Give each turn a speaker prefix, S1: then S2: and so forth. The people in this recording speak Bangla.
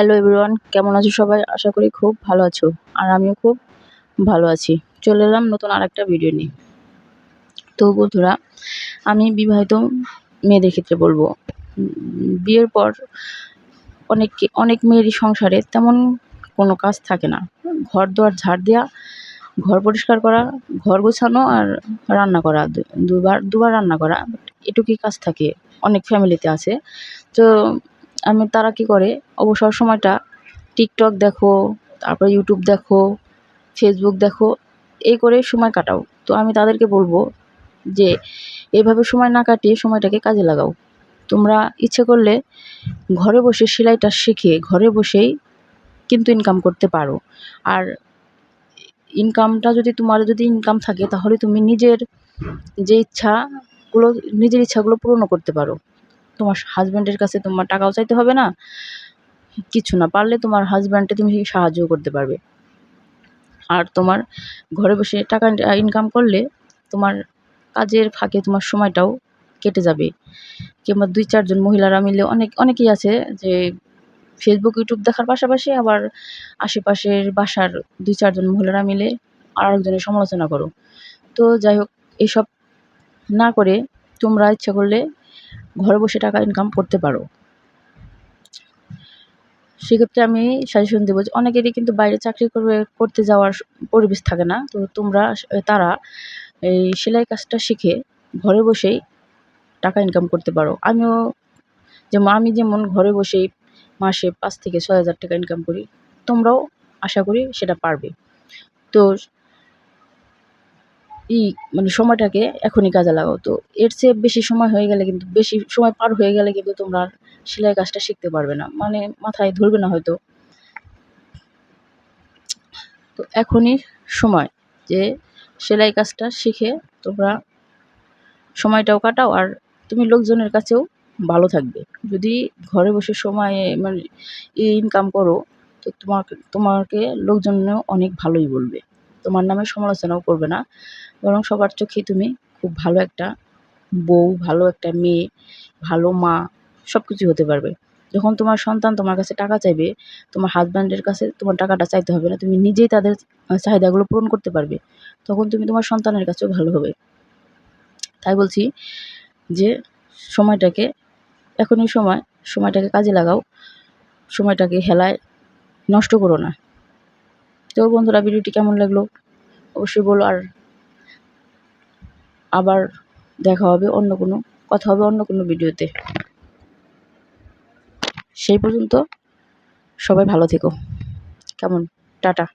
S1: হ্যালো এভরিওয়ান কেমন আছো সবাই? আশা করি খুব ভালো আছো, আর আমিও খুব ভালো আছি। চলে এলাম নতুন আর একটা ভিডিও নিয়ে। তো বন্ধুরা, আমি বিবাহিত মেয়েদের ক্ষেত্রে বলব। বিয়ের পর অনেক অনেক মেয়েরই সংসারে তেমন কোনো কাজ থাকে না। ঘর দুয়ার ঝাড় দেওয়া ঘর পরিষ্কার করা, ঘর গোছানো আর রান্না করা দুবার দুবার রান্না করা। এটুকুই কাজ থাকে, অনেক ফ্যামিলিতে আছে। তো আমি তারা কি করে? অবসর সময়টা টিকটক দেখো, তারপর ইউটিউব দেখো ফেসবুক দেখো, এই করে সময় কাটাও। তো আমি তাদেরকে বলব যে, এভাবে সময় না কাটিয়ে সময়টাকে কাজে লাগাও। তোমরা ইচ্ছে করলে ঘরে বসে সেলাইটা শিখে ঘরে বসেই কিন্তু ইনকাম করতে পারো। আর ইনকামটা যদি তোমার যদি ইনকাম থাকে, তাহলে তুমি নিজের যে ইচ্ছাগুলো, নিজের ইচ্ছাগুলো পূরণও করতে পারো। তোমার হাজব্যান্ডের কাছে তোমার টাকাও চাইতে হবে না। কিছু না, পারলে তোমার হাজব্যান্ডকে তুমি সাহায্যও করতে পারবে। আর তোমার ঘরে বসে টাকা ইনকাম করলে তোমার কাজের ফাঁকে তোমার সময়টাও কেটে যাবে। কিংবা দুই চারজন মহিলারা মিলে অনেক, অনেকেই আছে যে ফেসবুক ইউটিউব দেখার পাশাপাশি আবার আশেপাশের বাসার দুই চারজন মহিলারা মিলে আর একজনের সমালোচনা করো। তো যাই হোক, এসব না করে তোমরা ইচ্ছা করলে ঘরে বসে টাকা ইনকাম করতে পারো। সেক্ষেত্রে আমি সাজেশন দেবো যে অনেকেরই কিন্তু বাইরে চাকরি করবে, করতে যাওয়ার পরিবেশ থাকে না। তো তোমরা, তারা এই সেলাই কাজটা শিখে ঘরে বসেই টাকা ইনকাম করতে পারো। আমিও যেমন, আমি যেমন ঘরে বসেই মাসে পাঁচ থেকে ছয় হাজার টাকা ইনকাম করি, তোমরাও আশা করি সেটা পারবে। তো ই মানে সময়টাকে এখনই কাজে লাগাও। তো এর চেয়ে বেশি সময় হয়ে গেলে কিন্তু, বেশি সময় পার হয়ে গেলে কিন্তু তোমরা আর সেলাই কাজটা শিখতে পারবে না। মানে মাথায় ধরবে না হয়তো। তো এখনই সময় যে সেলাই কাজটা শিখে তোমরা সময়টাও কাটাও আর তুমি লোকজনের কাছেও ভালো থাকবে। যদি ঘরে বসে সময় মানে ইনকাম করো, তো তোমাকে তোমাকে লোকজনও অনেক ভালোই বলবে। তোমার নামে সমালোচনাও করবে না। বরং সবার চোখেই তুমি খুব ভালো একটা বউ, ভালো একটা মেয়ে, ভালো মা সব কিছুই হতে পারবে। যখন তোমার সন্তান তোমার কাছে টাকা চাইবে, তোমার হাজব্যান্ডের কাছে তোমার টাকাটা চাইতে হবে না, তুমি নিজেই তাদের চাহিদাগুলো পূরণ করতে পারবে, তখন তুমি তোমার সন্তানের কাছেও ভালো হবে। তাই বলছি যে, সময়টাকে, এখনই সময়, সময়টাকে কাজে লাগাও, সময়টাকে হেলায় নষ্ট করো না। তো বন্ধুরা, ভিডিওটি কেমন লাগল অবশ্যই বলো। আর আবার দেখা হবে অন্য কোনো, কথা হবে অন্য কোনো ভিডিওতে। সেই পর্যন্ত সবাই ভালো থেকো। কেমন? টাটা।